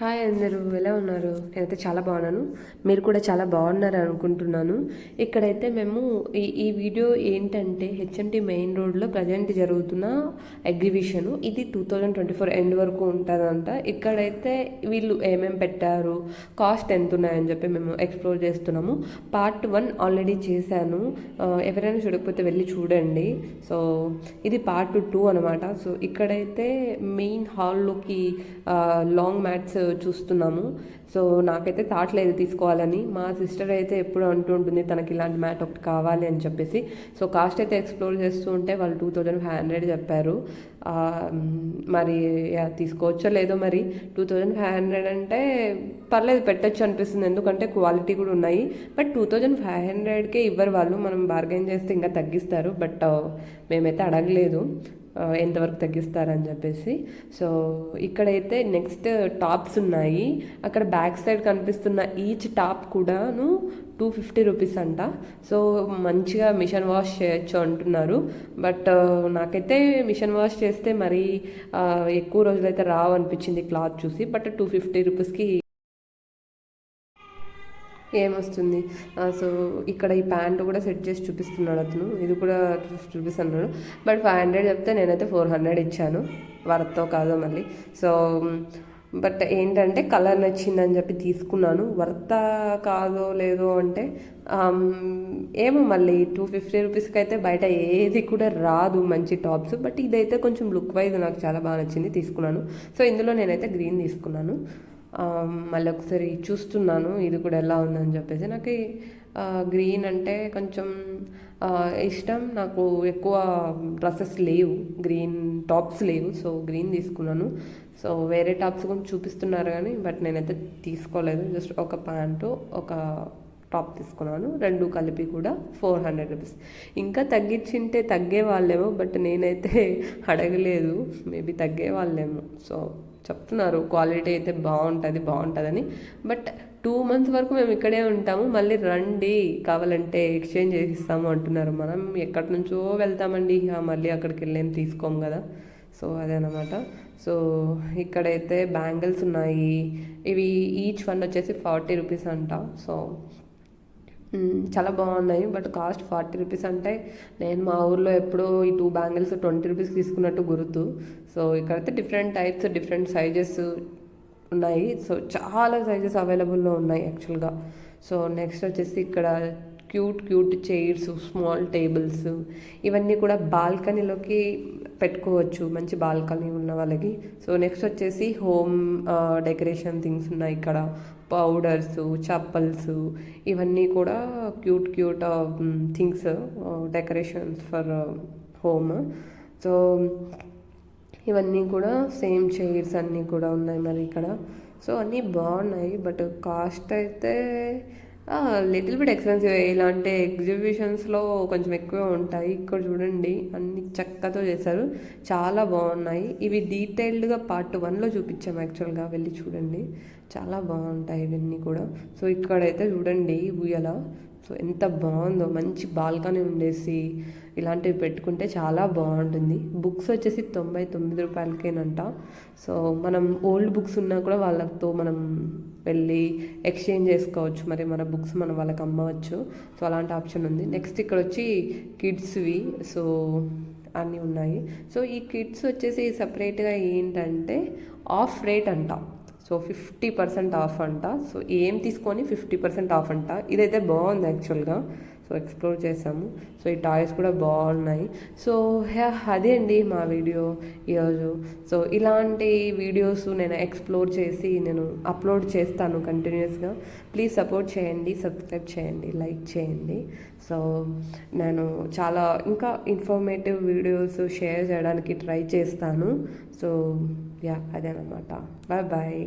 Hi అందరూ ఎలా ఉన్నారు? నేనైతే చాలా బాగున్నాను. మీరు కూడా చాలా బాగున్నారు అనుకుంటున్నాను. ఇక్కడైతే మేము ఈ ఈ వీడియో ఏంటంటే హెచ్ఎండి మెయిన్ రోడ్లో ప్రజెంట్ జరుగుతున్న ఎగ్జిబిషన్. ఇది two thousand twenty four end వరకు ఉంటుందంట. ఇక్కడైతే వీళ్ళు ఏమేం పెట్టారు కాస్ట్ ఎంత ఉన్నాయని చెప్పి మేము ఎక్స్ప్లోర్ చేస్తున్నాము. పార్ట్ వన్ ఆల్రెడీ చేశాను. ఎవరైనా చూడకపోతే వెళ్ళి చూడండి. సో ఇది పార్ట్ టూ అనమాట సో ఇక్కడైతే మెయిన్ హాల్లోకి లాంగ్ మ్యాట్స్ చూస్తున్నాము. సో నాకైతే థాట్ లేదు తీసుకోవాలని. మా సిస్టర్ అయితే ఎప్పుడు అంటూ ఉంటుంది తనకి ఇలాంటి మ్యాట్ ఒకటి కావాలి అని చెప్పేసి. సో కాస్ట్ అయితే ఎక్స్ప్లోర్ చేస్తూ ఉంటే వాళ్ళు టూ థౌజండ్ ఫైవ్ హండ్రెడ్ చెప్పారు. మరి తీసుకోవచ్చో లేదో మరి టూ థౌజండ్ ఫైవ్ హండ్రెడ్ అంటే పర్లేదు పెట్టచ్చు అనిపిస్తుంది. ఎందుకంటే క్వాలిటీ కూడా ఉన్నాయి. బట్ టూ థౌజండ్ ఫైవ్ హండ్రెడ్కే ఇవ్వరు వాళ్ళు. మనం బార్గెన్ చేస్తే ఇంకా తగ్గిస్తారు. బట్ మేమైతే అడగలేదు. ఎంతవరకు తగ్గిస్తారని చెప్పేసి. సో ఇక్కడైతే నెక్స్ట్ టాప్స్ ఉన్నాయి. అక్కడ బ్యాక్ సైడ్ కనిపిస్తున్న ఈచ్ టాప్ కూడాను టూ ఫిఫ్టీ రూపీస్ అంట. సో మంచిగా మిషన్ వాష్ చేయొచ్చు అంటున్నారు. బట్ నాకైతే మిషన్ వాష్ చేస్తే మరీ ఎక్కువ రోజులైతే రావు అనిపించింది క్లాత్ చూసి. బట్ టూ ఫిఫ్టీ రూపీస్కి ఏమొస్తుంది? సో ఇక్కడ ఈ ప్యాంటు కూడా సెట్ చేసి చూపిస్తున్నాడు అతను. ఇది కూడా టూ ఫిఫ్టీ రూపీస్ అన్నాడు బట్ ఫైవ్ హండ్రెడ్ చెప్తే నేనైతే ఫోర్ హండ్రెడ్ ఇచ్చాను. వర్త్తో కాదో మళ్ళీ. సో బట్ ఏంటంటే కలర్ నచ్చిందని చెప్పి తీసుకున్నాను. వర్త కాదో లేదో అంటే ఏమో మళ్ళీ టూ ఫిఫ్టీ రూపీస్కి అయితే బయట ఏది కూడా రాదు మంచి టాప్స్. బట్ ఇదైతే కొంచెం లుక్ వైజ్ నాకు చాలా బాగా నచ్చింది తీసుకున్నాను. సో ఇందులో నేనైతే గ్రీన్ తీసుకున్నాను. మళ్ళీ ఒకసారి చూస్తున్నాను ఇది కూడా ఎలా ఉందని చెప్పేసి. నాకు గ్రీన్ అంటే కొంచెం ఇష్టం. నాకు ఎక్కువ డ్రెస్సెస్ లేవు. గ్రీన్ టాప్స్ లేవు సో గ్రీన్ తీసుకున్నాను. సో వేరే టాప్స్ కూడా చూపిస్తున్నారు కానీ బట్ నేనైతే తీసుకోలేదు. జస్ట్ ఒక ప్యాంటు ఒక టాప్ తీసుకున్నాను. రెండు కలిపి కూడా ఫోర్ హండ్రెడ్ రూపీస్. ఇంకా తగ్గించింటే తగ్గే వాళ్ళేమో బట్ నేనైతే అడగలేదు. మేబీ తగ్గే వాళ్ళేమో. సో చెప్తున్నారు క్వాలిటీ అయితే బాగుంటుంది బాగుంటుందని. బట్ టూ మంత్స్ వరకు మేము ఇక్కడే ఉంటాము మళ్ళీ రండి కావాలంటే ఎక్స్చేంజ్ చేసిస్తాము అంటున్నారు. మనం ఎక్కడి నుంచో వెళ్తామండి ఇక మళ్ళీ అక్కడికి వెళ్ళేం తీసుకోము కదా. సో అదేనమాట సో ఇక్కడైతే బ్యాంగిల్స్ ఉన్నాయి ఇవి ఈచ్ వన్ వచ్చేసి ఫార్టీ రూపీస్ అంట. సో చాలా బాగున్నాయి. బట్ కాస్ట్ ఫార్టీ రూపీస్ అంటే నేను మా ఊర్లో ఎప్పుడో ఈ టూ బ్యాంగిల్స్ ట్వంటీ రూపీస్ తీసుకున్నట్టు గుర్తు. సో ఇక్కడైతే డిఫరెంట్ టైప్స్ డిఫరెంట్ సైజెస్ ఉన్నాయి. సో చాలా సైజెస్ అవైలబుల్లో ఉన్నాయి యాక్చువల్గా. సో నెక్స్ట్ వచ్చేసి ఇక్కడ cute cute chairs small tables ఇవన్నీ కూడా బాల్కనీలోకి పెట్టుకోవచ్చు మంచి బాల్కనీ ఉన్న వాళ్ళకి. సో నెక్స్ట్ వచ్చేసి హోమ్ డెకరేషన్ థింగ్స్ ఉన్నాయి ఇక్కడ. పౌడర్స్ చప్పల్స్ ఇవన్నీ కూడా cute cute things decorations for home so ఇవన్నీ కూడా సేమ్ చైర్స్ అన్నీ కూడా ఉన్నాయి మరి ఇక్కడ. సో అన్నీ బాగున్నాయి బట్ కాస్ట్ అయితే లిటిల్ బిట్ ఎక్స్పెన్సివ్ ఇలాంటి ఎగ్జిబిషన్స్లో కొంచెం ఎక్కువ ఉంటాయి. ఇక్కడ చూడండి అన్ని చక్కతో చేశారు. చాలా బాగున్నాయి. ఇవి డీటెయిల్డ్గా పార్ట్ వన్లో చూపించాము యాక్చువల్గా వెళ్ళి చూడండి. చాలా బాగుంటాయి ఇవన్నీ కూడా. సో ఇక్కడైతే చూడండి ఉయ్యాల సో ఎంత బాగుందో. మంచి బాల్కనీ ఉండేసి ఇలాంటివి పెట్టుకుంటే చాలా బాగుంటుంది. బుక్స్ వచ్చేసి తొంభై తొమ్మిది రూపాయలకేనంట. సో మనం ఓల్డ్ బుక్స్ ఉన్నా కూడా వాళ్ళతో మనం వెళ్ళి ఎక్స్చేంజ్ చేసుకోవచ్చు. మరి మన బుక్స్ మనం వాళ్ళకి అమ్మవచ్చు. సో అలాంటి ఆప్షన్ ఉంది. నెక్స్ట్ ఇక్కడ వచ్చి కిడ్స్వి. సో అన్నీ ఉన్నాయి. సో ఈ కిడ్స్ వచ్చేసి సపరేట్గా ఏంటంటే ఆఫ్ రేట్ అంట. సో ఫిఫ్టీ పర్సెంట్ ఆఫ్ అంట. సో ఏం తీసుకొని ఫిఫ్టీ పర్సెంట్ ఆఫ్ అంట. ఇదైతే బాగుంది యాక్చువల్గా. సో ఎక్స్ప్లోర్ చేసాము. సో ఈ టాయ్స్ కూడా బాగున్నాయి. సో అదే అండి మా వీడియో ఈరోజు సో ఇలాంటి వీడియోస్ నేను ఎక్స్ప్లోర్ చేసి నేను అప్లోడ్ చేస్తాను కంటిన్యూస్గా ప్లీజ్ సపోర్ట్ చేయండి సబ్స్క్రైబ్ చేయండి లైక్ చేయండి. సో నేను చాలా ఇంకా ఇన్ఫర్మేటివ్ వీడియోస్ షేర్ చేయడానికి ట్రై చేస్తాను. సో యా అదేనమాట బాయ్ బాయ్